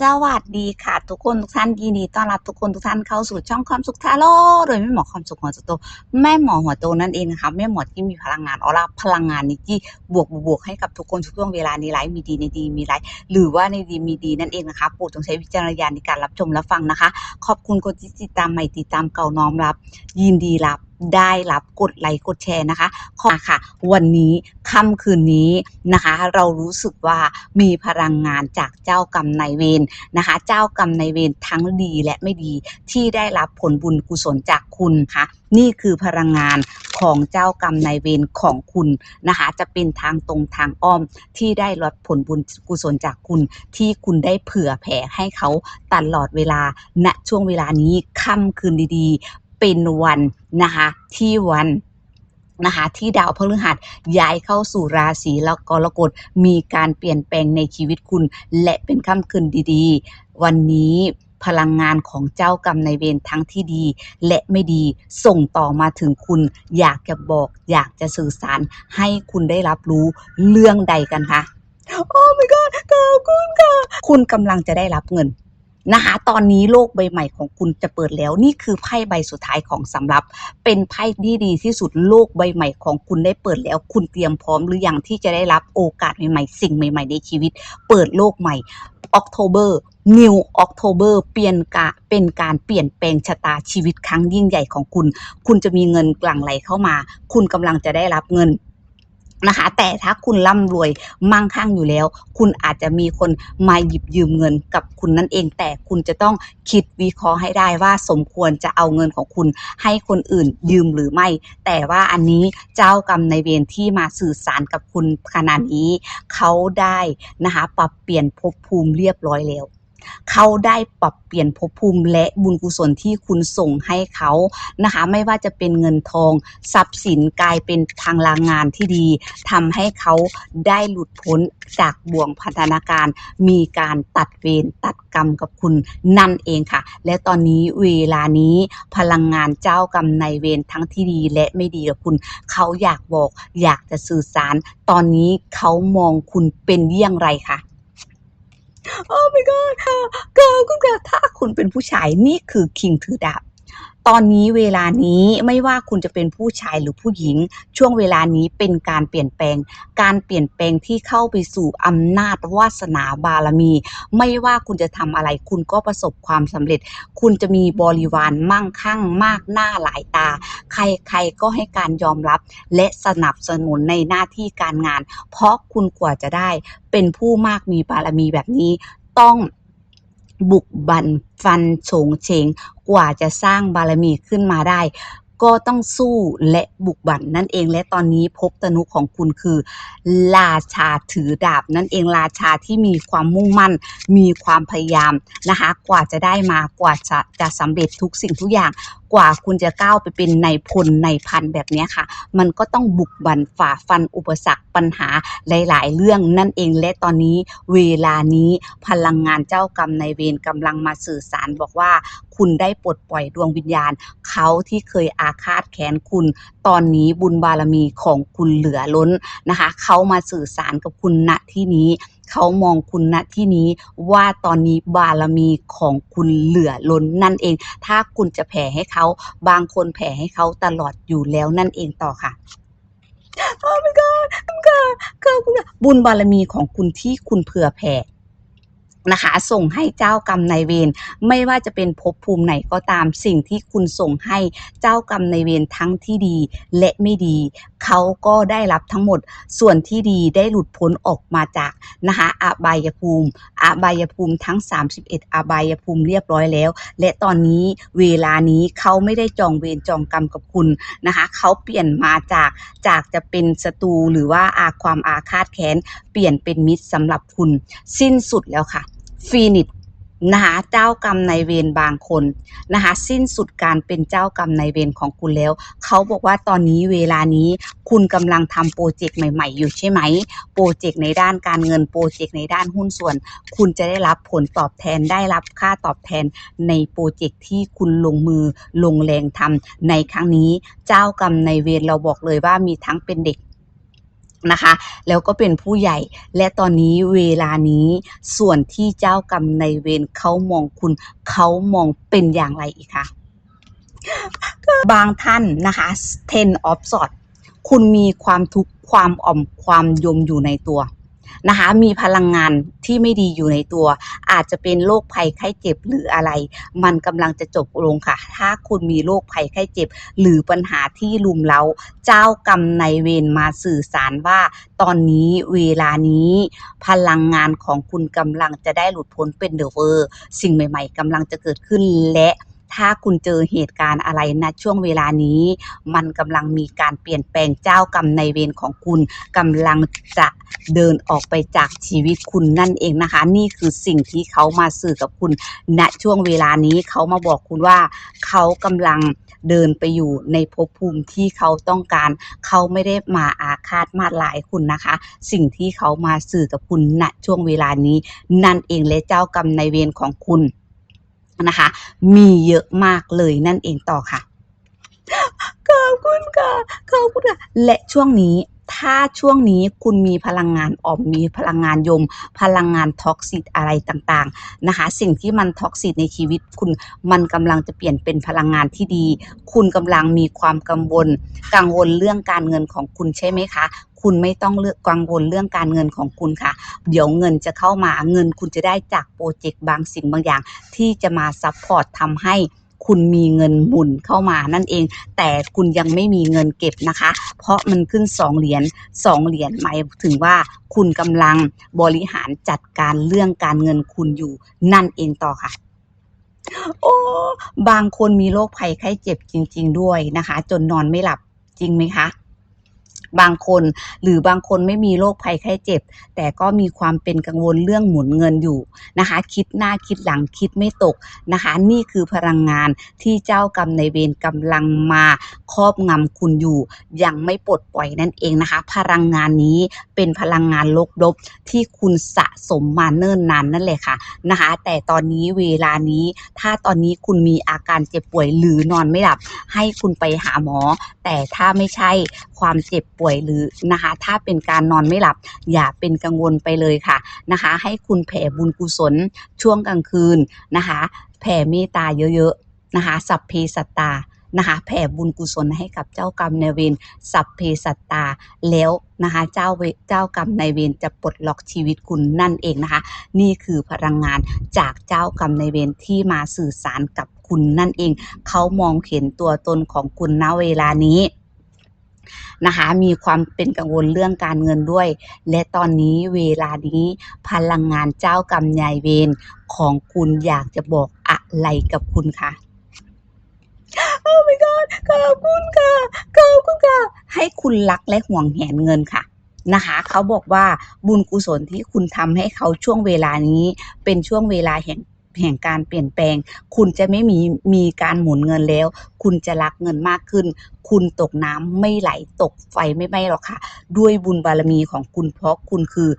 สวัสดีค่ะ ทุกคนทุกท่านยินดีต้อนรับทุกคนทุกท่านเข้าสู่ช่องความสุขทาโร่โดยแม่หมอความสุขหัวโตแม่หมอหัวโตนั่นเองนะคะแม่หมอที่มีพลังงานออร่าพลังงานนี้ที่บวกบวกให้กับทุกคนทุกช่วงเวลาในไลฟ์มีดีในดีมีไลฟ์หรือว่าในดีมีดีนั่นเองนะคะโปรดจงใช้วิจารณญาณในการรับชมรับฟังนะคะ ขอบคุณคนที่ติดตามใหม่ติดตามเก่าน้อมรับ ยินดีรับ ได้รับกดไลค์กดแชร์นะคะขอค่ะ วันนี้ค่ำคืนนี้นะคะ เรารู้สึกว่ามีพลังงานจากเจ้ากรรมนายเวรนะคะ เจ้ากรรมนายเวรทั้งดีและไม่ดีที่ได้รับผลบุญกุศลจากคุณค่ะ นี่คือพลังงานของเจ้ากรรมนายเวรของคุณนะคะ จะเป็นทางตรงทางอ้อมที่ได้รับผลบุญกุศลจากคุณ ที่คุณได้เผื่อแผ่ให้เขาตลอดเวลาณช่วงเวลานี้ค่ำคืนดีๆ เป็นวันนะคะที่วันนะคะที่ดาวพฤหัสย้ายเข้าสู่ราศีแล้วกรกฎมีการเปลี่ยนแปลงในชีวิตคุณ และเป็นค่ำคืนดีๆ วันนี้พลังงานของเจ้ากรรมในเวรทั้งที่ดี และไม่ดีส่งต่อมาถึงคุณ อยากจะบอกอยากจะสื่อสารให้คุณได้รับรู้เรื่องใดกันคะโอ้ my god ขอบคุณค่ะ คุณกำลังจะได้รับเงิน นะคะตอนนี้โลกใบใหม่ของคุณจะเปิดแล้ว นี่คือไพ่ใบสุดท้ายของสำรับ เป็นไพ่ที่ดีที่สุดโลกใบใหม่ของคุณได้เปิดแล้ว คุณเตรียมพร้อมหรือยังที่จะได้รับโอกาสใหม่ๆ สิ่งใหม่ ๆ ในชีวิต เปิดโลกใหม่ October New October เปลี่ยนกะเป็นการเปลี่ยนแปลงชะตาชีวิตครั้งยิ่งใหญ่ของคุณ คุณจะมีเงินกลั่งไหลเข้ามา คุณกำลังจะได้รับเงิน นะคะ แต่ถ้าคุณร่ำรวยมั่งคั่งอยู่แล้ว คุณอาจจะมีคนมาหยิบยืมเงินกับคุณนั่นเอง แต่คุณจะต้องคิดวิเคราะห์ให้ได้ว่าสมควรจะเอาเงินของคุณให้คนอื่นยืมหรือไม่ แต่ว่าอันนี้เจ้ากรรมในายเวรที่มาสื่อสารกับคุณขนาดนี้ เขาได้นะคะปรับเปลี่ยนภพภูมิเรียบร้อยแล้ว เขาได้ปรับเปลี่ยนภพภูมิและบุญกุศลที่คุณส่งให้เขานะคะ ไม่ว่าจะเป็นเงินทอง ทรัพย์สินกลายเป็นทางลางงานที่ดีทำให้เขาได้หลุดพ้นจากบ่วงพันธนาการ มีการตัดเวรตัดกรรมกับคุณนั่นเองค่ะ และตอนนี้เวลานี้พลังงานเจ้ากรรมในเวรทั้งที่ดีและไม่ดีกับคุณ เขาอยากบอกอยากจะสื่อสาร ตอนนี้เขามองคุณเป็นเยี่ยงไรคะ โอ้ my god ค่ะก็คุณค่ะถ้าคุณเป็นผู้ชายนี่คือคิงถือดาบ ตอนนี้เวลานี้ไม่ว่าคุณจะเป็นผู้ชายหรือผู้หญิง ช่วงเวลานี้เป็นการเปลี่ยนแปลง การเปลี่ยนแปลงที่เข้าไปสู่อำนาจวาสนาบารมี ไม่ว่าคุณจะทำอะไร คุณก็ประสบความสำเร็จ คุณจะมีบริวารมั่งคั่งมากหน้าหลายตา ใครๆก็ให้การยอมรับและสนับสนุนในหน้าที่การงาน เพราะคุณกว่าจะได้เป็นผู้มากมีบารมีแบบนี้ต้อง บุกบันฟันโฉงเฉงกว่าจะสร้างบารมีขึ้นมาได้ ก็ต้องสู้และบุกบั่นนั่นเองและตอนนี้พบตนุของคุณคือ ราชาถือดาบนั่นเองราชาที่มีความมุ่งมั่น มีความพยายามนะคะกว่าจะได้มากว่าจะจะสำเร็จทุกสิ่งทุกอย่างกว่าคุณจะก้าวไปเป็นในพลในพันแบบนี้ค่ะ มันก็ต้องบุกบั่นฝ่าฟันอุปสรรคปัญหาหลาย ๆ เรื่องนั่นเองและตอนนี้เวลานี้พลังงานเจ้ากรรมในเวรกำลังมาสื่อสารบอกว่า คุณได้ปลดปล่อยดวงวิญญาณ เขาที่เคยอาฆาตแค้นคุณ ตอนนี้บุญบารมีของคุณเหลือล้นนะคะ เขามาสื่อสารกับคุณณที่นี้ เขามองคุณณที่นี้ว่าตอนนี้บารมีของคุณเหลือล้นนั่นเอง ถ้าคุณจะแผ่ให้เขาบางคนแผ่ให้เขาตลอดอยู่แล้วนั่นเองต่อค่ะโอ้ my god คุณค่ะขอบคุณบุญบารมีของคุณที่คุณเผื่อแผ่นะคะส่งให้เจ้ากรรมนายเวรไม่ว่าจะเป็นภพภูมิไหนก็ตามสิ่งที่คุณส่งให้เจ้ากรรมนายเวรทั้งที่ดีและไม่ดีเขาก็ได้รับทั้งหมดส่วนที่ดีได้หลุดพ้นออกมาจากนะคะอบายภูมิอบายภูมิทั้ง 31 อบายภูมิเรียบร้อยแล้ว และตอนนี้เวลานี้เขาไม่ได้จองเวรจองกรรมกับคุณนะคะเขาเปลี่ยนมาจากจากจะเป็นศัตรูหรือว่าอาความอาฆาตแค้น เปลี่ยนเป็นมิตรสำหรับคุณ สิ้นสุดแล้วค่ะฟีนิต นะคะเจ้ากรรมนายเวรบางคนนะคะสิ้นสุดการเป็นเจ้ากรรมนายเวรของคุณแล้ว เขาบอกว่าตอนนี้เวลานี้คุณกำลังทำโปรเจกต์ใหม่ ๆ อยู่ใช่ไหม โปรเจกต์ในด้านการเงินโปรเจกต์ในด้านหุ้นส่วน คุณจะได้รับผลตอบแทนได้รับค่าตอบแทนในโปรเจกต์ที่คุณลงมือลงแรงทำในครั้งนี้ เจ้ากรรมนายเวรเราบอกเลยว่ามีทั้งเป็นเด็ก นะคะ แล้วก็เป็นผู้ใหญ่ และตอนนี้เวลานี้ส่วนที่เจ้ากรรมในเวรเขามองคุณเขามองเป็นอย่างไรอีกคะบางท่านนะคะ ten of swords คุณมีความทุกข์ความอ่อมความยมอยู่ในตัว นะคะมีพลังงานที่ไม่ดีอยู่ในตัว อาจจะเป็นโรคภัยไข้เจ็บหรืออะไร มันกำลังจะจบลงค่ะ ถ้าคุณมีโรคภัยไข้เจ็บ หรือปัญหาที่ลุมเล้าเจ้ากรรมในเวรมาสื่อสารว่า ตอนนี้เวลานี้พลังงานของคุณกำลังจะได้หลุดพ้นเป็นเดอะเวอร์สิ่งใหม่ ๆกำลังจะเกิดขึ้นและ ถ้าคุณเจอเหตุการณ์อะไรณช่วงเวลานี้ มันกำลังมีการเปลี่ยนแปลงเจ้ากรรมในเวรของคุณกำลังจะเดินออกไปจากชีวิตคุณนั่นเองนะคะ นี่คือสิ่งที่เขามาสื่อกับคุณณช่วงเวลานี้เขามาบอกคุณว่า เขากำลังเดินไปอยู่ในภพภูมิที่เขาต้องการ เขาไม่ได้มาอาฆาตมาหลายคุณนะคะ สิ่งที่เขามาสื่อกับคุณณช่วงเวลานี้ นั่นเองและเจ้ากรรมในเวรของคุณ นะคะ มีเยอะมากเลยนั่นเองต่อค่ะ ขอบคุณค่ะ ขอบคุณค่ะ และช่วงนี้ถ้าช่วงนี้คุณมีพลังงานออมมีพลังงานยม พลังงานท็อกซิตอะไรต่างๆนะคะ สิ่งที่มันท็อกซิตในชีวิตคุณมันกำลังจะเปลี่ยนเป็นพลังงานที่ดี คุณกำลังมีความกังวล กังวลเรื่องการเงินของคุณใช่ไหมคะ คุณไม่ต้องเลือกกังวลเรื่องการเงินของคุณค่ะ เดี๋ยวเงินจะเข้ามาเงินคุณจะได้จากโปรเจกต์บางสิ่งบางอย่าง ที่จะมาซัพพอร์ตทำให้คุณมีเงินหมุนเข้ามานั่นเอง แต่คุณยังไม่มีเงินเก็บนะคะ เพราะมันขึ้นสองเหรียญสองเหรียญหมายถึงว่าคุณกำลังบริหารจัดการเรื่องการเงินคุณอยู่นั่นเองต่อค่ะโอ้บางคนมีโรคภัยไข้เจ็บจริง ๆ ด้วยนะคะ จนนอนไม่หลับจริงไหมคะ บางคน หรือบางคนไม่มีโรคภัยไข้เจ็บ แต่ก็มีความเป็นกังวลเรื่องหมุนเงินอยู่นะคะ คิดหน้าคิดหลังคิดไม่ตกนะคะ นี่คือพลังงานที่เจ้ากรรมในายเวรกำลังมาครอบงำคุณอยู่ยังไม่ปลดปล่อยนั่นเองนะคะ พลังงานนี้เป็นพลังงานลบๆที่คุณสะสมมาเนิ่นนานนั่นแหละค่ะนะคะ แต่ตอนนี้เวลานี้ถ้าตอนนี้คุณมีอาการเจ็บป่วยหรือนอนไม่หลับ ให้คุณไปหาหมอ แต่ถ้าไม่ใช่ความเจ็บป่วยหรือนะคะ ถ้าเป็นการนอนไม่หลับ อย่าเป็นกังวลไปเลยค่ะนะคะ ให้คุณแผ่บุญกุศลช่วงกลางคืนนะคะ แผ่เมตตาเยอะๆนะคะ สัพเพสัตตานะคะแผ่บุญกุศลให้กับเจ้ากรรมนายเวรสัพเพสัตตาแล้วนะคะเจ้าเวเจ้ากรรมนายเวรจะปลดล็อกชีวิตคุณนั่นเองนะคะ นี่คือพลังงานจากเจ้ากรรมนายเวรที่มาสื่อสารกับคุณนั่นเอง เขามองเห็นตัวตนของคุณณเวลานี้ นะคะ มีความเป็นกังวลเรื่องการเงินด้วย และตอนนี้เวลานี้พลังงานเจ้ากรรมนายเวรของคุณอยากจะบอกอะไรกับคุณคะโอ้ my god ขอบคุณค่ะขอบคุณค่ะ ให้คุณรักและห่วงแหนเงินค่ะนะคะเขาบอกว่าบุญกุศลที่คุณทำให้เขาช่วงเวลานี้ เป็นช่วงเวลาแห่งแห่งการเปลี่ยนแปลง คุณจะไม่มีมีการหมุนเงินแล้ว คุณจะรักเงินมากขึ้น คุณตกน้ำไม่ไหลตกไฟไม่ไหม้หรอกค่ะ ด้วยบุญบารมีของคุณเพราะคุณคือ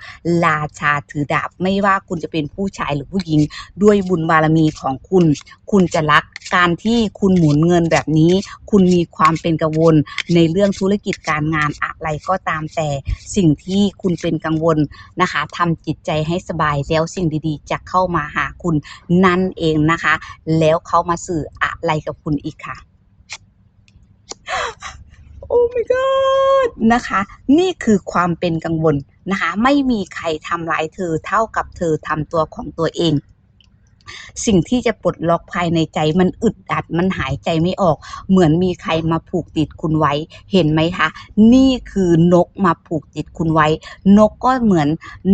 ราชาถือดาบ ไม่ว่าคุณจะเป็นผู้ชายหรือผู้หญิง ด้วยบุญบารมีของคุณ คุณจะรักการที่คุณหมุนเงินแบบนี้ คุณมีความเป็นกังวลในเรื่องธุรกิจการงานอะไรก็ตามแต่สิ่งที่คุณเป็นกังวลนะคะทำจิตใจให้สบายแล้วสิ่งดีๆ จะเข้ามาหาคุณนั่นเองนะคะ แล้วเขามาสื่ออะไรกับคุณอีกค่ะ โอ้ my god นะคะ นี่คือความเป็นกังวลนะคะ ไม่มีใครทำร้ายเธอเท่ากับเธอทำตัวของตัวเองสิ่งที่จะปลดล็อกภายในใจมันอึดอัดมันหายใจไม่ออก เหมือนมีใครมาผูกติดคุณไว้เห็นไหมคะ นี่คือนกมาผูกติดคุณไว้ นกก็เหมือน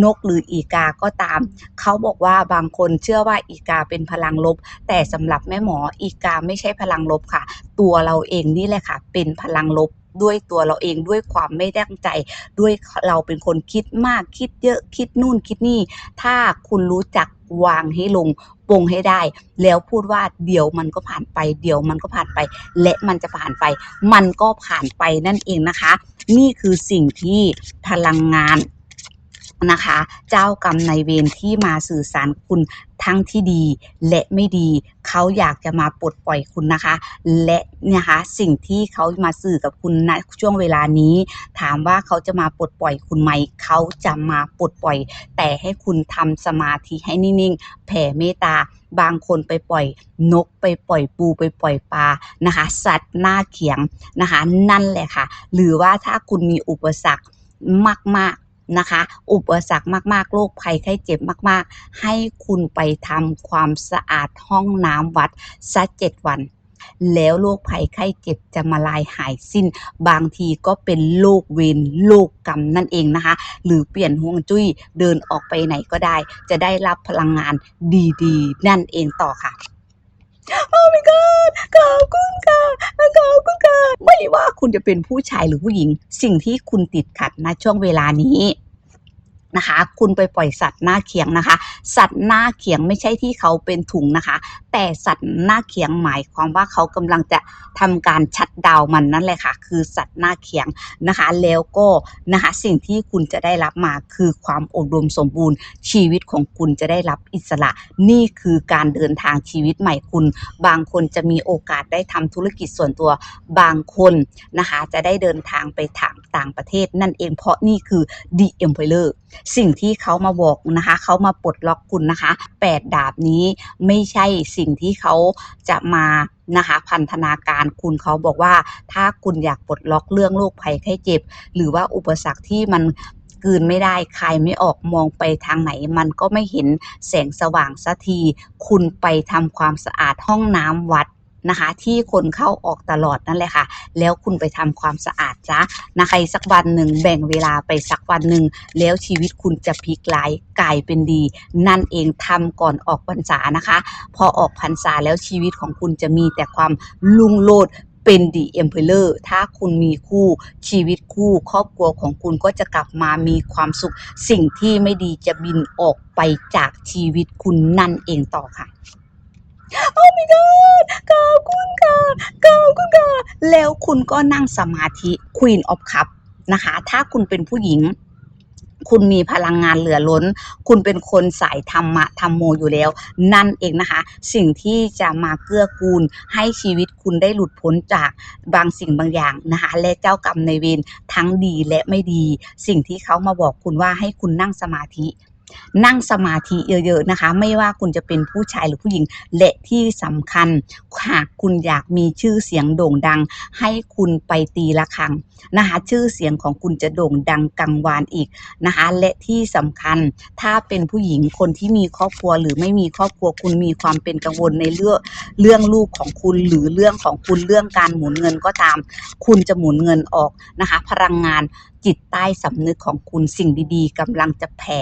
นกหรืออีกาก็ตาม เขาบอกว่าบางคนเชื่อว่าอีกาเป็นพลังลบ แต่สำหรับแม่หมออีกาไม่ใช่พลังลบค่ะ ตัวเราเองนี่แหละค่ะ เป็นพลังลบ ด้วยตัวเราเองด้วยความไม่ตั้งใจ ด้วยเราเป็นคนคิดมากคิดเยอะคิดนู่นคิดนี่ ถ้าคุณรู้จักวางให้ลงปงให้ได้ แล้วพูดว่าเดี๋ยวมันก็ผ่านไป เดี๋ยวมันก็ผ่านไป และมันจะผ่านไป มันก็ผ่านไปนั่นเองนะคะ นี่คือสิ่งที่พลังงาน นะคะ เจ้ากรรมนายเวรที่มาสื่อสารคุณทั้งที่ดีและไม่ดี เขาอยากจะมาปลดปล่อยคุณนะคะ และนะคะสิ่งที่เขามาสื่อกับคุณณช่วงเวลานี้ ถามว่าเขาจะมาปลดปล่อยคุณไหม เขาจะมาปลดปล่อย แต่ให้คุณทำสมาธิให้นิ่งๆ แผ่เมตตาบางคนไปปล่อยนกไปปล่อยปูไปปล่อยปลานะคะ สัตว์หน้าเขียงนะคะ นั่นแหละค่ะ หรือว่าถ้าคุณมีอุปสรรคมากๆ นะคะ อุปสรรคมากๆโรคภัยไข้เจ็บมาก ๆ ให้คุณไปทำความสะอาดห้องน้ำวัดสักเจ็ดวันแล้วโรคภัยไข้เจ็บจะมาลายหายสิ้น บางทีก็เป็นโรคเวรโรคกรรมนั่นเองนะคะ หรือเปลี่ยนห่วงจุ้ยเดินออกไปไหนก็ได้ จะได้รับพลังงานดีๆ นั่นเองต่อค่ะ โอ้ my god ขอบคุณค่ะขอบคุณค่ะไม่ว่าคุณจะเป็นผู้ชายหรือผู้หญิง สิ่งที่คุณติดขัดณช่วงเวลานี้ นะคะ คุณไปปล่อยสัตว์หน้าเขียงนะคะ สัตว์หน้าเขียงไม่ใช่ที่เขาเป็นถุงนะคะ แต่สัตว์หน้าเขียงหมายความว่าเขากำลังจะทำการชัดดาวมันนั่นแหละค่ะ คือสัตว์หน้าเขียงนะคะ แล้วก็นะคะสิ่งที่คุณจะได้รับมาคือความอุดมสมบูรณ์ ชีวิตของคุณจะได้รับอิสระ นี่คือการเดินทางชีวิตใหม่คุณ บางคนจะมีโอกาสได้ทำธุรกิจส่วนตัวบางคนนะคะ จะได้เดินทางไปทางต่างประเทศนั่นเองเพราะนี่คือ The Emperor สิ่งที่เขามาบอกนะคะเขามาปลดล็อกคุณนะคะ8ดาบนี้ไม่ใช่สิ่งที่เขาจะมานะคะพันธนาการคุณเขาบอกว่า ถ้าคุณอยากปลดล็อกเรื่องโรคภัยไข้เจ็บ หรือว่าอุปสรรคที่มันกืนไม่ได้คายไม่ออกมองไปทางไหน มันก็ไม่เห็นแสงสว่างสักที คุณไปทำความสะอาดห้องน้ำวัด นะคะ ที่คนเข้าออกตลอดนั่นแหละค่ะ แล้วคุณไปทำความสะอาดจ้ะนะคะสักวันหนึ่งแบ่งเวลาไปสักวันหนึ่งแล้วชีวิตคุณจะพลิกร้ายกลายเป็นดี นั่นเองทำก่อนออกพรรษานะคะ พอออกพรรษาแล้วชีวิตของคุณจะมีแต่ความลุ่งโลดเป็นดีเอ็มเพลอร์ถ้าคุณมีคู่ชีวิตคู่ครอบครัวของคุณก็จะกลับมามีความสุข สิ่งที่ไม่ดีจะบินออกไปจากชีวิตคุณนั่นเองต่อค่ะ โอ้ my god ขอบคุณค่ะขอบคุณค่ะแล้วคุณก็นั่งสมาธิ Queen of Cup นะคะ ถ้าคุณเป็นผู้หญิง คุณมีพลังงานเหลือล้น คุณเป็นคนสายธรรมะธรรมโมอยู่แล้ว นั่นเองนะคะ สิ่งที่จะมาเกื้อกูลให้ชีวิตคุณได้หลุดพ้นจากบางสิ่งบางอย่างนะคะ และเจ้ากรรมในเวรทั้งดีและไม่ดี สิ่งที่เขามาบอกคุณว่าให้คุณนั่งสมาธิ นั่งสมาธิเยอะๆนะคะ ไม่ว่าคุณจะเป็นผู้ชายหรือผู้หญิงและที่สำคัญ หากคุณอยากมีชื่อเสียงโด่งดัง ให้คุณไปตีละครังนะคะ ชื่อเสียงของคุณจะโด่งดังกังวานอีกนะคะ และที่สำคัญถ้าเป็นผู้หญิงคนที่มีครอบครัวหรือไม่มีครอบครัวคุณมีความเป็นกังวลในเรื่องเรื่องลูกของคุณหรือเรื่องของคุณเรื่องการหมุนเงินก็ตาม คุณจะหมุนเงินออกนะคะ พลังงานจิตใต้สำนึกของคุณสิ่งดีๆกำลังจะแผ่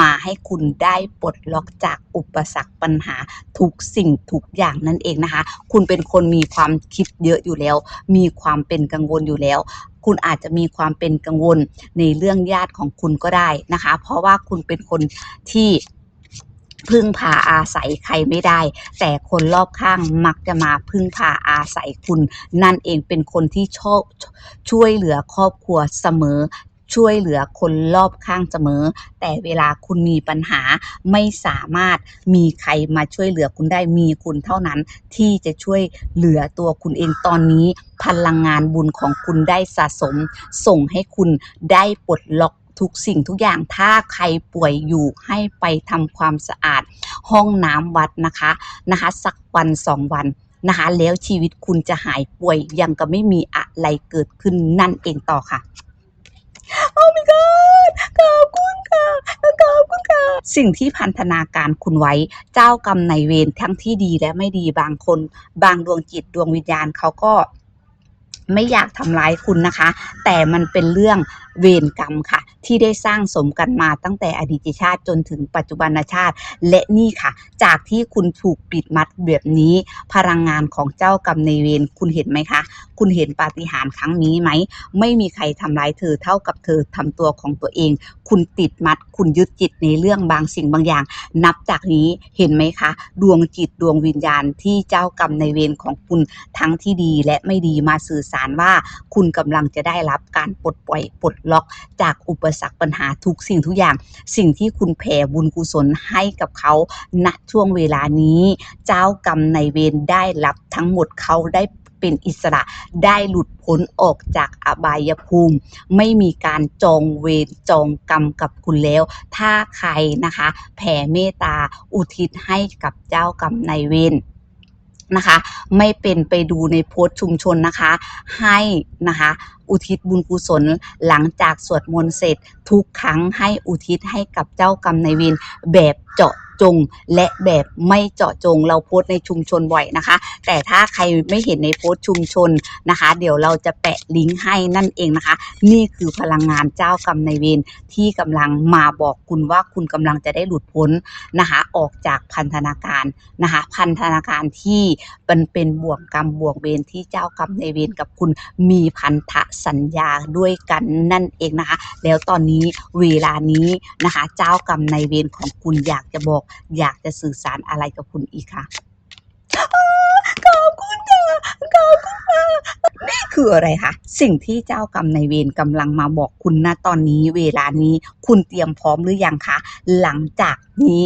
มาให้คุณได้ปลดล็อกจากอุปสรรคปัญหาทุกสิ่งทุกอย่างนั่นเองนะคะ คุณเป็นคนมีความคิดเยอะอยู่แล้ว มีความเป็นกังวลอยู่แล้ว คุณอาจจะมีความเป็นกังวลในเรื่องญาติของคุณก็ได้นะคะ เพราะว่าคุณเป็นคนที่พึ่งพาอาศัยใครไม่ได้ แต่คนรอบข้างมักจะมาพึ่งพาอาศัยคุณ นั่นเองเป็นคนที่ชอบช่วยเหลือครอบครัวเสมอ ช่วยเหลือคนรอบข้างเสมอ แต่เวลาคุณมีปัญหาไม่สามารถมีใครมาช่วยเหลือคุณได้มีคุณเท่านั้น ที่จะช่วยเหลือตัวคุณเองตอนนี้ พลังงานบุญของคุณได้สะสม ส่งให้คุณได้ปลดล็อกทุกสิ่งทุกอย่างถ้าใครป่วยอยู่ให้ไปทำความสะอาด ห้องน้ำวัดนะคะนะคะ สักวันสองวันนะคะ แล้วชีวิตคุณจะหายป่วยยังก็ไม่มีอะไรเกิดขึ้นนั่นเองต่อค่ะ โอ้ my god ขอบคุณค่ะขอบคุณค่ะ สิ่งที่พันธนาการคุณไว้ เจ้ากรรมนายเวรทั้งที่ดีและไม่ดีบางคน บางดวงจิตดวงวิญญาณเขาก็ไม่อยากทำร้ายคุณนะคะ แต่มันเป็นเรื่องเวรกรรมค่ะ ที่ได้สร้างสมกันมาตั้งแต่อดีตชาติจนถึงปัจจุบันชาติ และนี่ค่ะ จากที่คุณถูกปิดมัดแบบนี้ พลังงานของเจ้ากรรมในเวรคุณเห็นไหมคะคุณเห็นปาฏิหาริย์ครั้งนี้ไหม ไม่มีใครทำร้ายเธอเท่ากับเธอทำตัวของตัวเอง คุณติดมัด คุณยึดจิตในเรื่องบางสิ่งบางอย่าง นับจากนี้เห็นไหมคะ ดวงจิตดวงวิญญาณที่เจ้ากรรมในเวรของคุณทั้งที่ดีและไม่ดีมาสื่อสารว่า คุณกำลังจะได้รับการปลดปล่อยปลดล็อก จากอุปสรรคปัญหาทุกสิ่งทุกอย่าง สิ่งที่คุณแผ่บุญกุศลให้กับเขาณช่วงเวลานี้ เจ้ากรรมในเวรได้รับทั้งหมดเขาได้ เป็นอิสระได้หลุดพ้นออกจากอบายภูมิ ไม่มีการจองเวรจองกรรมกับคุณแล้ว ถ้าใครนะคะ แผ่เมตตาอุทิศให้กับเจ้ากรรมนายเวรนะคะ ไม่เป็นไปดูในโพสต์ชุมชนนะคะ ให้นะคะอุทิศบุญกุศลหลังจากสวดมนต์เสร็จ ทุกครั้งให้อุทิศให้กับเจ้ากรรมนายเวรแบบเจาะ จงและแบบไม่เจาะจงเราโพสต์ในชุมชนบ่อยนะคะ แต่ถ้าใครไม่เห็นในโพสต์ชุมชนนะคะ เดี๋ยวเราจะแปะลิงก์ให้นั่นเองนะคะ นี่คือพลังงานเจ้ากรรมนายเวรที่กำลังมาบอกคุณว่าคุณกำลังจะได้หลุดพ้นนะคะ ออกจากพันธนาการนะคะ พันธนาการที่มันเป็นบ่วงกรรมบ่วงเวรที่เจ้ากรรมนายเวรกับคุณมีพันธสัญญาด้วยกันนั่นเองนะคะ แล้วตอนนี้เวลานี้นะคะ เจ้ากรรมนายเวรของคุณอยากจะบอกอยากจะสื่อสารอะไรกับคุณอีกคะ ขอบคุณค่ะขอบคุณค่ะนี่คืออะไรคะสิ่งที่เจ้ากรรมนายเวรกำลังมาบอกคุณณตอนนี้เวลานี้คุณเตรียมพร้อมหรือยังคะหลังจากนี้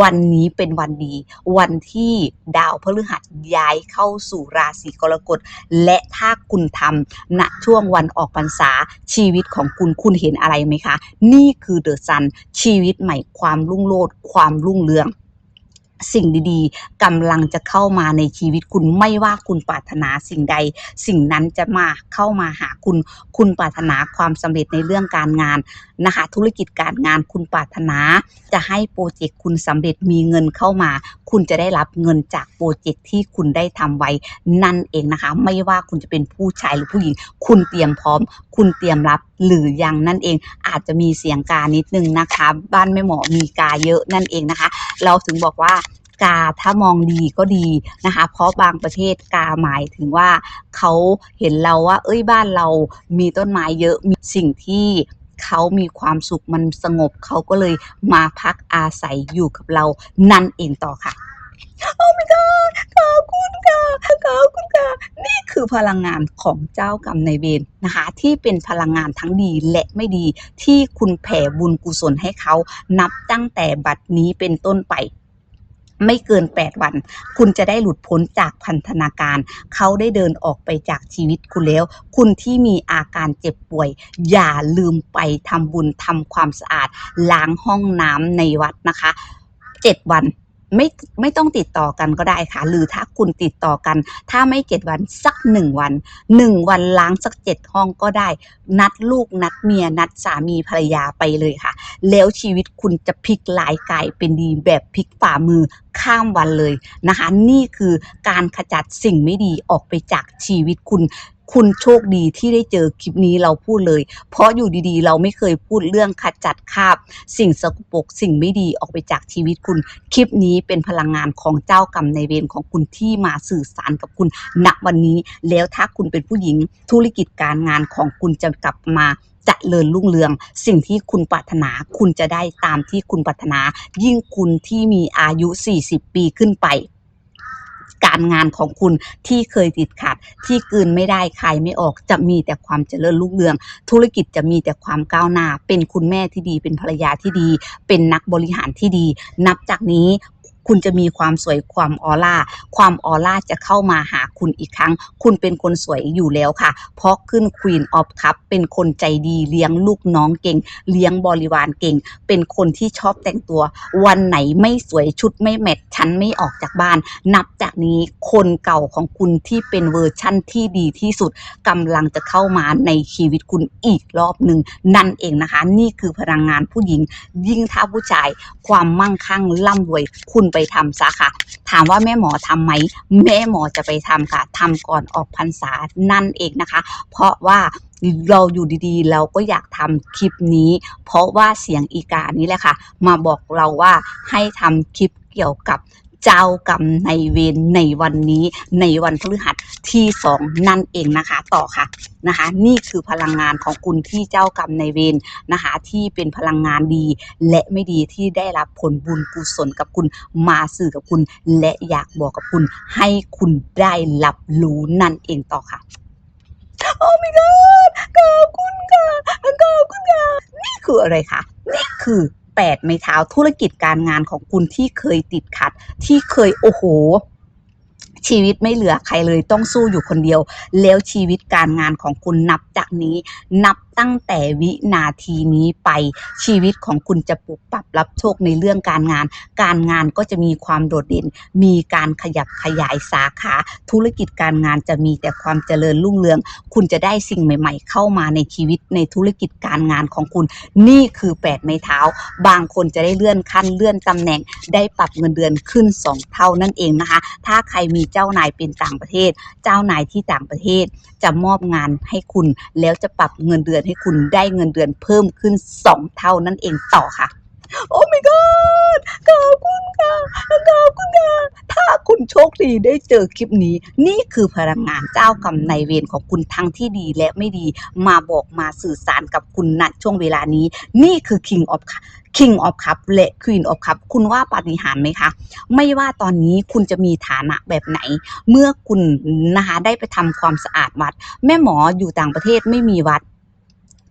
วันนี้เป็นวันดี วันที่ดาวพฤหัสย้ายเข้าสู่ราศีกรกฎและถ้าคุณทำณช่วงวันออกพรรษาชีวิตของคุณคุณเห็นอะไรไหมคะ นี่คือเดอะซันชีวิตใหม่ความรุ่งโรจน์ความรุ่งเรือง สิ่งดีๆกำลังจะเข้ามาในชีวิตคุณไม่ว่าคุณปรารถนาสิ่งใด สิ่งนั้นจะมาเข้ามาหาคุณ คุณปรารถนาความสำเร็จในเรื่องการงานนะคะ ธุรกิจการงานคุณปรารถนา จะให้โปรเจกต์คุณสำเร็จมีเงินเข้ามา คุณจะได้รับเงินจากโปรเจกต์ที่คุณได้ทำไว้นั่นเองนะคะ ไม่ว่าคุณจะเป็นผู้ชายหรือผู้หญิง คุณเตรียมพร้อม คุณเตรียมรับ หรือยังนั่นเองอาจจะมีเสียงกานิดนึงนะคะ บ้านแม่หมอมีกาเยอะนั่นเองนะคะ เราถึงบอกว่ากาถ้ามองดีก็ดีนะคะ เพราะบางประเทศกาหมายถึงว่าเขาเห็นเราว่า เอ้ยบ้านเรามีต้นไม้เยอะมีสิ่งที่เขามีความสุขมันสงบเขาก็เลยมาพักอาศัยอยู่กับเรานั่นเองต่อค่ะ โอ้ my god ขอบคุณค่ะขอบคุณค่ะนี่คือพลังงานของเจ้ากรรมนายเวรนะคะ ที่เป็นพลังงานทั้งดีและไม่ดี ที่คุณแผ่บุญกุศลให้เขานับตั้งแต่บัดนี้เป็นต้นไปไม่เกิน 8 วัน คุณจะได้หลุดพ้นจากพันธนาการ เขาได้เดินออกไปจากชีวิตคุณแล้ว คุณที่มีอาการเจ็บป่วย อย่าลืมไปทำบุญทำความสะอาด ล้างห้องน้ำในวัดนะคะ 7 วัน ไม่ไม่ต้องติดต่อกันก็ได้ค่ะ หรือถ้าคุณติดต่อกัน ถ้าไม่เจ็ดวันสักหนึ่งวันหนึ่งวันล้างสักเจ็ดห้องก็ได้ นัดลูกนัดเมียนัดสามีภรรยาไปเลยค่ะ แล้วชีวิตคุณจะพลิกหลายกลายเป็นดีแบบพลิกฝ่ามือข้ามวันเลยนะคะ นี่คือการขจัดสิ่งไม่ดีออกไปจากชีวิตคุณ คุณโชคดีที่ได้เจอคลิปนี้เราพูดเลย เพราะอยู่ดีๆ เราไม่เคยพูดเรื่องขจัดคาบ สิ่งสกปรกสิ่งไม่ดีออกไปจากชีวิตคุณ คลิปนี้เป็นพลังงานของเจ้ากรรมในเวรของคุณที่มาสื่อสารกับคุณณวันนี้ แล้วถ้าคุณเป็นผู้หญิงธุรกิจการงานของคุณจะกลับมาเจริญรุ่งเรือง สิ่งที่คุณปรารถนาคุณจะได้ตามที่คุณปรารถนา ยิ่งคุณที่มีอายุ 40 ปีขึ้นไป การงานของคุณที่เคยติดขัด ที่กืนไม่ได้ครไม่ออกจะมีแต่ความเจริญรุ่งเรือง ธุรกิจจะมีแต่ความก้าวหน้า เป็นคุณแม่ที่ดี เป็นภรรยาที่ดี เป็นนักบริหารที่ดี นับจากนี้ คุณจะมีความสวยความออร่า ความออร่าจะเข้ามาหาคุณอีกครั้ง คุณเป็นคนสวยอยู่แล้วค่ะ เพราะขึ้น Queen of Cup เป็นคนใจดีเลี้ยงลูกน้องเก่ง เลี้ยงบริวารเก่ง เป็นคนที่ชอบแต่งตัว วันไหนไม่สวยชุดไม่แมทฉันไม่ออกจากบ้าน นับจากนี้คนเก่าของคุณที่เป็นเวอร์ชั่นที่ดีที่สุดกำลังจะเข้ามาในชีวิตคุณอีกรอบหนึ่งนั่นเองนะคะ นี่คือพลังงานผู้หญิง ยิ่งถ้าผู้ชาย ความมั่งคั่งร่ำรวยคุณไปทำซะค่ะ ถามว่าแม่หมอทำไหมแม่หมอจะไปทำค่ะทำก่อนออกพรรษานั่นเองนะคะ เพราะว่าเราอยู่ดีๆ เราก็อยากทำคลิปนี้ เพราะว่าเสียงอีกานี้แหละค่ะ มาบอกเราว่าให้ทำคลิปเกี่ยวกับ เจ้ากรรมในเวรในวันนี้ในวันพฤหัสที่สองนั่นเองนะคะ ต่อค่ะนะคะ นี่คือพลังงานของคุณที่เจ้ากรรมในเวรนะคะ ที่เป็นพลังงานดี และไม่ดีที่ได้รับผลบุญกุศลกับคุณมาสื่อกับคุณ และอยากบอกกับคุณ ให้คุณได้รับรู้นั่นเองต่อค่ะโอ้ my god ขอบคุณค่ะขอบคุณค่ะนี่คืออะไรคะนี่คือ แปดไม้เท้าธุรกิจการงานของคุณที่เคยติดขัด ที่เคยโอ้โห ชีวิตไม่เหลือใครเลยต้องสู้อยู่คนเดียว แล้วชีวิตการงานของคุณนับจากนี้นับ ตั้งแต่วินาทีนี้ไปชีวิตของคุณจะปรับปรับรับโชคในเรื่องการงาน การงานก็จะมีความโดดเด่น มีการขยับขยายสาขา ธุรกิจการงานจะมีแต่ความเจริญรุ่งเรือง คุณจะได้สิ่งใหม่ ๆ เข้ามาในชีวิตในธุรกิจการงานของคุณ นี่คือแปดไม้เท้า บางคนจะได้เลื่อนขั้นเลื่อนตำแหน่ง ได้ปรับเงินเดือนขึ้น 2 เท่านั่นเองนะคะ ถ้าใครมีเจ้านายเป็นต่างประเทศ เจ้านายที่ต่างประเทศจะมอบงานให้คุณแล้วจะปรับเงินเดือนให้คุณได้เงินเดือนเพิ่มขึ้น 2 เท่านั่นเองต่อค่ะ โอ้ my god ขอบคุณค่ะขอบคุณค่ะถ้าคุณโชคดีได้เจอคลิปนี้ นี่คือพลังงานเจ้ากรรมนายเวรของคุณทั้งที่ดีและไม่ดีมาบอกมาสื่อสารกับคุณณช่วงเวลานี้ นี่คือ King of King of Cup และ Queen of Cup คุณว่าปาฏิหาริย์ไหมคะ ไม่ว่าตอนนี้คุณจะมีฐานะแบบไหน เมื่อคุณนะคะได้ไปทำความสะอาดวัด แม่หมออยู่ต่างประเทศไม่มีวัด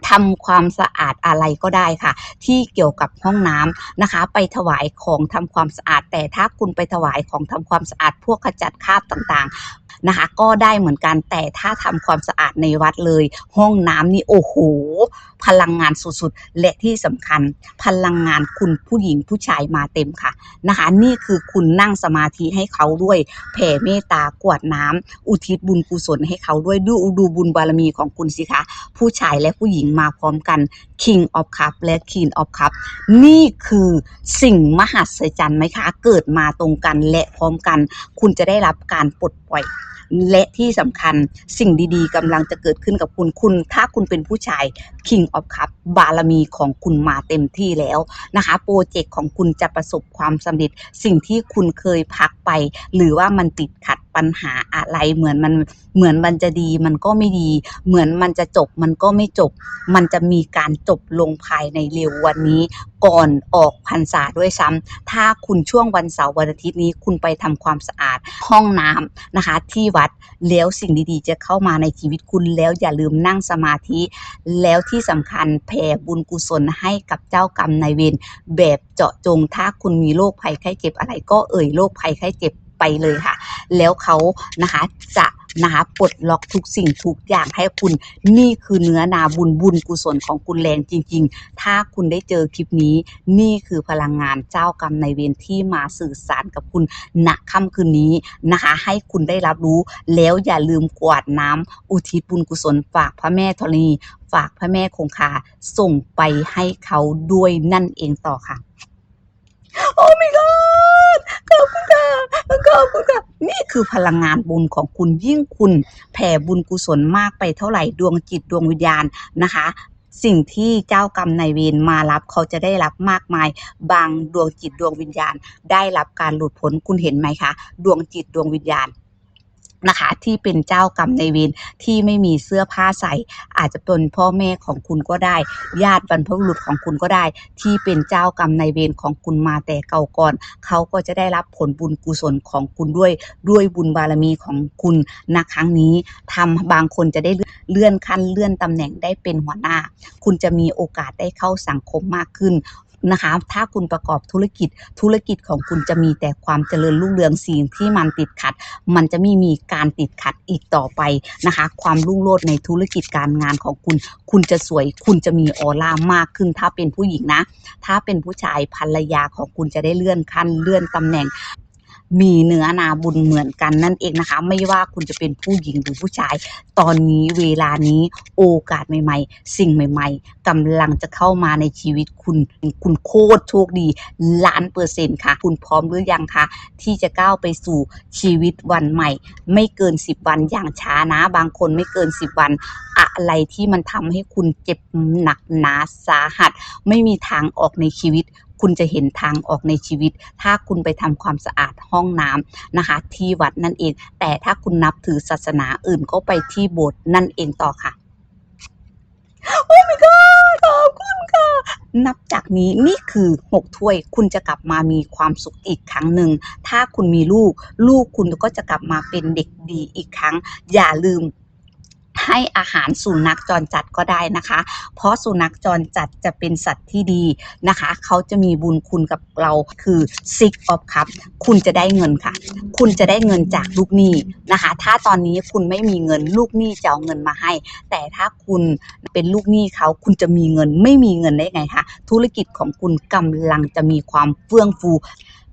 ทำความสะอาดอะไรก็ได้ค่ะ ที่เกี่ยวกับห้องน้ำนะคะ ไปถวายของทำความสะอาด แต่ถ้าคุณไปถวายของทำความสะอาดพวกขจัดคราบต่างๆ นะคะ ก็ได้เหมือนกันแต่ถ้าทำความสะอาดในวัดเลย ห้องน้ำนี่โอ้โห พลังงานสุดๆ และที่สำคัญพลังงานคุณผู้หญิงผู้ชายมาเต็มค่ะนะคะ นี่คือคุณนั่งสมาธิให้เขาด้วยแผ่เมตตากวดน้ำอุทิศบุญกุศลให้เขาด้วยดูดูบุญบารมีของคุณสิคะผู้ชายและผู้หญิงมาพร้อมกัน King of Cup และ Queen of Cup นี่คือสิ่งมหัศจรรย์ไหมคะ เกิดมาตรงกันและพร้อมกัน คุณจะได้รับการปลดปล่อย และที่สำคัญสิ่งดีๆกำลังจะเกิดขึ้นกับคุณคุณ ถ้าคุณเป็นผู้ชาย King of Cup บารมีของคุณมาเต็มที่แล้วนะคะโปรเจกต์ของคุณจะประสบความสำเร็จ สิ่งที่คุณเคยพักไป หรือว่ามันติดขัด ปัญหาอะไรเหมือนมันเหมือนมันจะดีมันก็ไม่ดี เหมือนมันจะจบมันก็ไม่จบ มันจะมีการจบลงภายในเร็ววันนี้ ก่อนออกพรรษาด้วยซ้ำถ้าคุณช่วงวันเสาร์วันอาทิตย์นี้คุณไปทำความสะอาดห้องน้ำนะคะ ที่วัดแล้วสิ่งดีๆ จะเข้ามาในชีวิตคุณแล้วอย่าลืมนั่งสมาธิ แล้วที่สำคัญแผ่บุญกุศลให้กับเจ้ากรรมนายเวรแบบเจาะจงถ้าคุณมีโรคภัยไข้เจ็บอะไรก็เอ่ยโรคภัยไข้เจ็บไปเลยค่ะ แล้วเขานะคะจะนะคะปลดล็อกทุกสิ่งทุกอย่างให้คุณนี่คือเนื้อนาบุญบุญกุศลของคุณแรงจริง ๆ ถ้าคุณได้เจอคลิปนี้ นี่คือพลังงานเจ้ากรรมในเวรที่มาสื่อสารกับคุณณค่ำคืนนี้นะคะ ให้คุณได้รับรู้ แล้วอย่าลืมกวาดน้ำอุทิศบุญกุศลฝากพระแม่ธรณีฝากพระแม่คงคาส่งไปให้เขาด้วยนั่นเองต่อค่ะ โอ้ my god ขอบคุณค่ะขอบคุณค่ะนี่คือพลังงานบุญของคุณยิ่งคุณแผ่บุญกุศลมากไปเท่าไหร่ดวงจิตดวงวิญญาณนะคะ สิ่งที่เจ้ากรรมนายเวรมารับเขาจะได้รับมากมาย บางดวงจิตดวงวิญญาณ ได้รับการหลุดพ้นคุณเห็นไหมคะ ดวงจิตดวงวิญญาณ นะคะ ที่เป็นเจ้ากรรมนายเวรที่ไม่มีเสื้อผ้าใส่ อาจจะเป็นพ่อแม่ของคุณก็ได้ ญาติบรรพบุรุษของคุณก็ได้ ที่เป็นเจ้ากรรมนายเวรของคุณมาแต่เก่าก่อน เขาก็จะได้รับผลบุญกุศลของคุณด้วย ด้วยบุญบารมีของคุณณครั้งนี้ทำบางคนจะได้เลื่อนขั้นเลื่อนตำแหน่งได้เป็นหัวหน้า คุณจะมีโอกาสได้เข้าสังคมมากขึ้น นะคะถ้าคุณประกอบธุรกิจธุรกิจของคุณจะมีแต่ความเจริญรุ่งเรืองสิ่งที่มันติดขัด มันจะไม่มีการติดขัดอีกต่อไปนะคะ ความรุ่งโรจน์ในธุรกิจการงานของคุณ คุณจะสวย คุณจะมีออร่ามากขึ้น ถ้าเป็นผู้หญิงนะ ถ้าเป็นผู้ชายภรรยาของคุณจะได้เลื่อนขั้นเลื่อนตำแหน่ง มีเนื้อนาบุญเหมือนกันนั่นเองนะคะ ไม่ว่าคุณจะเป็นผู้หญิงหรือผู้ชาย ตอนนี้เวลานี้โอกาสใหม่ ๆ สิ่งใหม่ ๆกำลังจะเข้ามาในชีวิตคุณ คุณโคตรโชคดีล้านเปอร์เซ็นต์ค่ะ คุณพร้อมหรือยังคะที่จะก้าวไปสู่ชีวิตวันใหม่ ไม่เกิน 10 วันอย่างช้านะ บางคนไม่เกิน 10 วัน อะไรที่มันทำให้คุณเจ็บหนักหนาสาหัส ไม่มีทางออกในชีวิต คุณจะเห็นทางออกในชีวิต ถ้าคุณไปทำความสะอาดห้องน้ำนะคะ ที่วัดนั่นเอง แต่ถ้าคุณนับถือศาสนาอื่นก็ไปที่โบสถ์นั่นเองต่อค่ะ โอ้ my god ขอบคุณค่ะ นับจากนี้นี่คือ6ถ้วย คุณจะกลับมามีความสุขอีกครั้งหนึ่ง ถ้าคุณมีลูก ลูกคุณก็จะกลับมาเป็นเด็กดีอีกครั้ง อย่าลืม ให้อาหารสุนัขจรจัดก็ได้นะคะ เพราะสุนัขจรจัดจะเป็นสัตว์ที่ดีนะคะ เขาจะมีบุญคุณกับเราคือ six of cup คุณจะได้เงินค่ะ คุณจะได้เงินจากลูกหนี้นะคะ ถ้าตอนนี้คุณไม่มีเงินลูกหนี้จะเอาเงินมาให้ แต่ถ้าคุณเป็นลูกหนี้เขาคุณจะมีเงินไม่มีเงินได้ไงคะธุรกิจของคุณกำลังจะมีความเฟื่องฟู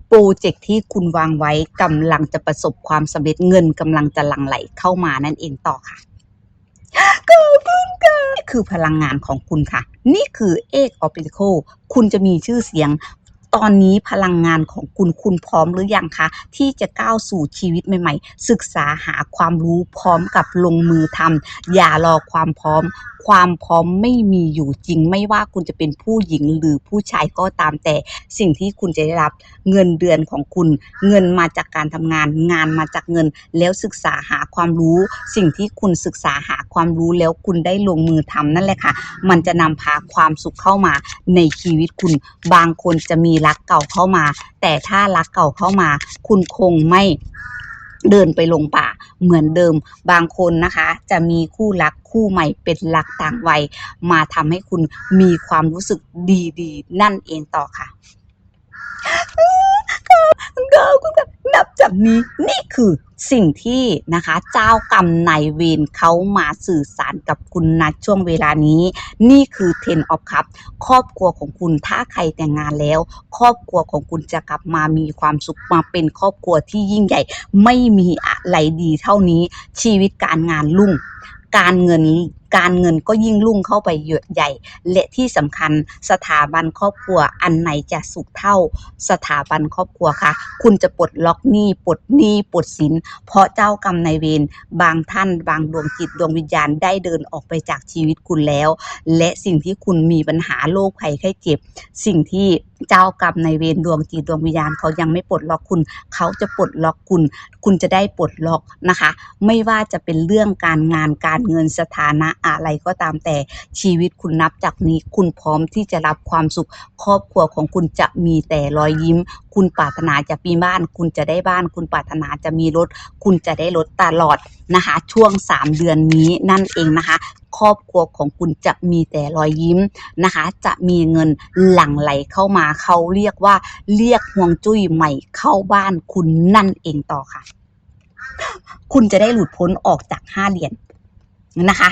โปรเจกต์ที่คุณวางไว้กำลังจะประสบความสำเร็จเงินกำลังจะหลั่งไหลเข้ามานั่นเองต่อค่ะ ขอบคุณค่ะนี่คือพลังงานของคุณค่ะ นี่คือเอกออปิโคคุณจะมีชื่อเสียง ตอนนี้พลังงานของคุณคุณพร้อมหรือยังคะ ที่จะก้าวสู่ชีวิตใหม่ ๆ ศึกษาหาความรู้พร้อมกับลงมือทำอย่ารอความพร้อมความพร้อมไม่มีอยู่จริงไม่ว่าคุณจะเป็นผู้หญิงหรือผู้ชายก็ตามแต่สิ่งที่คุณจะได้รับเงินเดือนของคุณ เงินมาจากการทำงาน งานมาจากเงิน แล้วศึกษาหาความรู้ สิ่งที่คุณศึกษาหาความรู้แล้วคุณได้ลงมือทำนั่นแหละค่ะ มันจะนำพาความสุขเข้ามาในชีวิตคุณ บางคนจะมีรักเก่าเข้ามา แต่ถ้ารักเก่าเข้ามา คุณคงไม่เดินไปลงป่าเหมือนเดิมบางคนนะคะ จะมีคู่รักคู่ใหม่เป็นรักต่างวัย มาทำให้คุณมีความรู้สึกดีๆ นั่นเองต่อค่ะ ก็คุณแบบนับจากนี้นี่คือสิ่งที่นะคะเจ้ากรรมนายเวรเขามาสื่อสารกับคุณณช่วงเวลานี้ นี่คือ Ten of Cup ครอบครัวของคุณถ้าใครแต่งงานแล้ว ครอบครัวของคุณจะกลับมามีความสุขมาเป็นครอบครัวที่ยิ่งใหญ่ ไม่มีอะไรดีเท่านี้ชีวิตการงานรุ่งการเงิน การเงินก็ยิ่งรุ่งเข้าไปใหญ่ และที่สำคัญสถาบันครอบครัวอันไหนจะสุขเท่าสถาบันครอบครัวค่ะคุณจะปลดล็อกหนี้ปลดหนี้ปลดสิน เพราะเจ้ากรรมนายเวรบางท่านบางดวงจิตดวงวิญญาณได้เดินออกไปจากชีวิตคุณแล้ว และสิ่งที่คุณมีปัญหาโรคภัยไข้เจ็บ สิ่งที่เจ้ากรรมในเวรดวงจิตดวงวิญญาณเขายังไม่ปลดล็อกคุณ เขาจะปลดล็อกคุณ คุณจะได้ปลดล็อกนะคะ ไม่ว่าจะเป็นเรื่องการงานการเงินสถานะอะไรก็ตามแต่ชีวิตคุณนับจากนี้ คุณพร้อมที่จะรับความสุข ครอบครัวของคุณจะมีแต่รอยยิ้ม คุณปรารถนาจะมีบ้าน คุณจะได้บ้าน คุณปรารถนาจะมีรถ คุณจะได้รถตลอดนะคะ ช่วง 3 เดือนนี้นั่นเองนะคะ ครอบครัวของคุณจะมีแต่รอยยิ้มนะคะ จะมีเงินหลั่งไหลเข้ามาเขาเรียกว่าเรียกห่วงจุ้ยใหม่เข้าบ้านคุณนั่นเองต่อค่ะ คุณจะได้หลุดพ้นออกจากห้าเหรียญนะคะ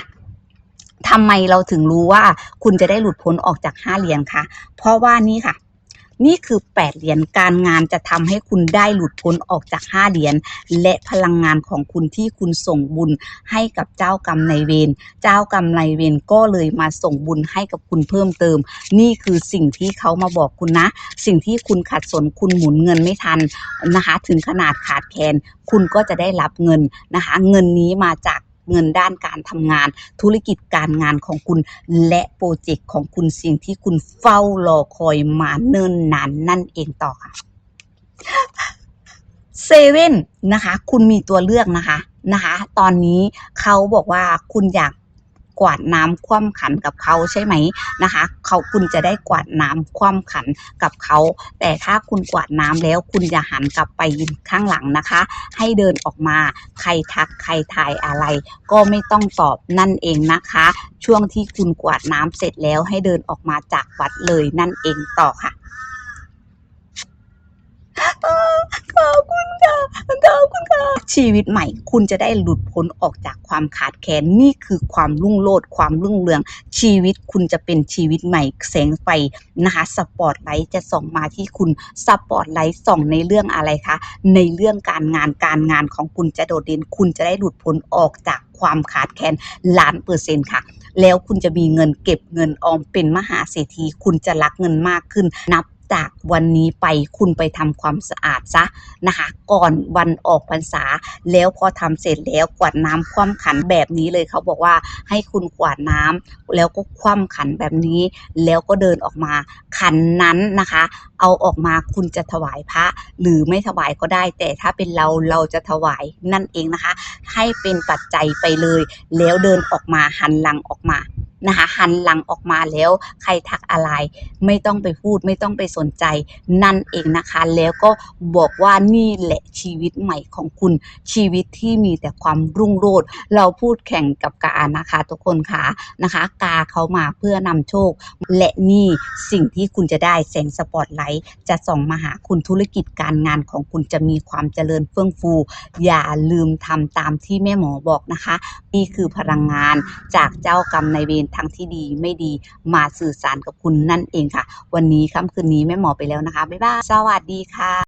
ทำไมเราถึงรู้ว่าคุณจะได้หลุดพ้นออกจากห้าเหรียญคะเพราะว่านี่ค่ะ นี่คือแปดเหรียญการงานจะทำให้คุณได้หลุดพ้นออกจากห้าเหรียญและพลังงานของคุณที่คุณส่งบุญให้กับเจ้ากรรมนายเวรเจ้ากรรมนายเวรก็เลยมาส่งบุญให้กับคุณเพิ่มเติม นี่คือสิ่งที่เขามาบอกคุณนะ สิ่งที่คุณขัดสนคุณหมุนเงินไม่ทันนะคะ ถึงขนาดขาดแคลนคุณก็จะได้รับเงินนะคะ เงินนี้มาจาก เงินด้านการทำงาน ธุรกิจการงานของคุณ และโปรเจกต์ของคุณสิ่งที่คุณเฝ้ารอคอยมาเนิ่นนานนั่นเองต่อค่ะเซเว่นนะคะ คุณมีตัวเลือกนะคะนะคะ ตอนนี้เขาบอกว่าคุณอยาก กวาดน้ำคว่ำขันกับเขาใช่ไหมนะคะ เขาคุณจะได้กวาดน้ำคว่ำขันกับเขา แต่ถ้าคุณกวาดน้ำแล้วคุณอย่าหันกลับไปข้างหลังนะคะ ให้เดินออกมาใครทักใครทายอะไร ก็ไม่ต้องตอบนั่นเองนะคะ ช่วงที่คุณกวาดน้ำเสร็จแล้วให้เดินออกมาจากวัดเลยนั่นเองต่อค่ะ ขอบคุณค่ะ ขอบคุณค่ะ ชีวิตใหม่ คุณจะได้หลุดพ้นออกจากความขาดแคลนนี่คือความรุ่งโรจน์ความรุ่งเรือง ชีวิตคุณจะเป็นชีวิตใหม่ แสงไฟนะคะสปอตไลท์จะส่องมาที่คุณสปอตไลท์ส่องในเรื่องอะไรคะในเรื่องการงานการงานของคุณจะโดดเด่นคุณจะได้หลุดพ้นออกจากความขาดแคลนล้านเปอร์เซ็นต์ค่ะ แล้วคุณจะมีเงินเก็บเงินออมเป็นมหาเศรษฐีคุณจะรักเงินมากขึ้นนับ จากวันนี้ไปคุณไปทำความสะอาดซะนะคะก่อนวันออกพรรษา แล้วพอทำเสร็จแล้วกวาดน้ำคว่ำขันแบบนี้เลยเขาบอกว่าให้คุณกวาดน้ำแล้วก็คว่ำขันแบบนี้ แล้วก็เดินออกมาขันนั้นนะคะ เอาออกมาคุณจะถวายพระ หรือไม่ถวายก็ได้ แต่ถ้าเป็นเราเราจะถวายนั่นเองนะคะ ให้เป็นปัจจัยไปเลย แล้วเดินออกมาหันหลังออกมานะคะหันหลังออกมาแล้วใครทักอะไร ไม่ต้องไปพูดไม่ต้องไปสนใจ นั่นเองนะคะ แล้วก็บอกว่านี่แหละชีวิตใหม่ของคุณชีวิตที่มีแต่ความรุ่งโรจน์เราพูดแข่งกับกานะคะ ทุกคนค่ะนะคะ กาเขามาเพื่อนำโชค และนี่สิ่งที่คุณจะได้แสงสปอตไลท์จะส่องมาหาคุณธุรกิจการงานของคุณจะมีความเจริญเฟื่องฟู อย่าลืมทำตามที่แม่หมอบอกนะคะ นี่คือพลังงานจากเจ้ากรรมนายเวรทั้งที่ดีไม่ดีมาสื่อสารกับคุณนั่นเองค่ะ วันนี้ค่ำคืนนี้แม่หมอไปแล้วนะคะ บ๊ายบาย สวัสดีค่ะ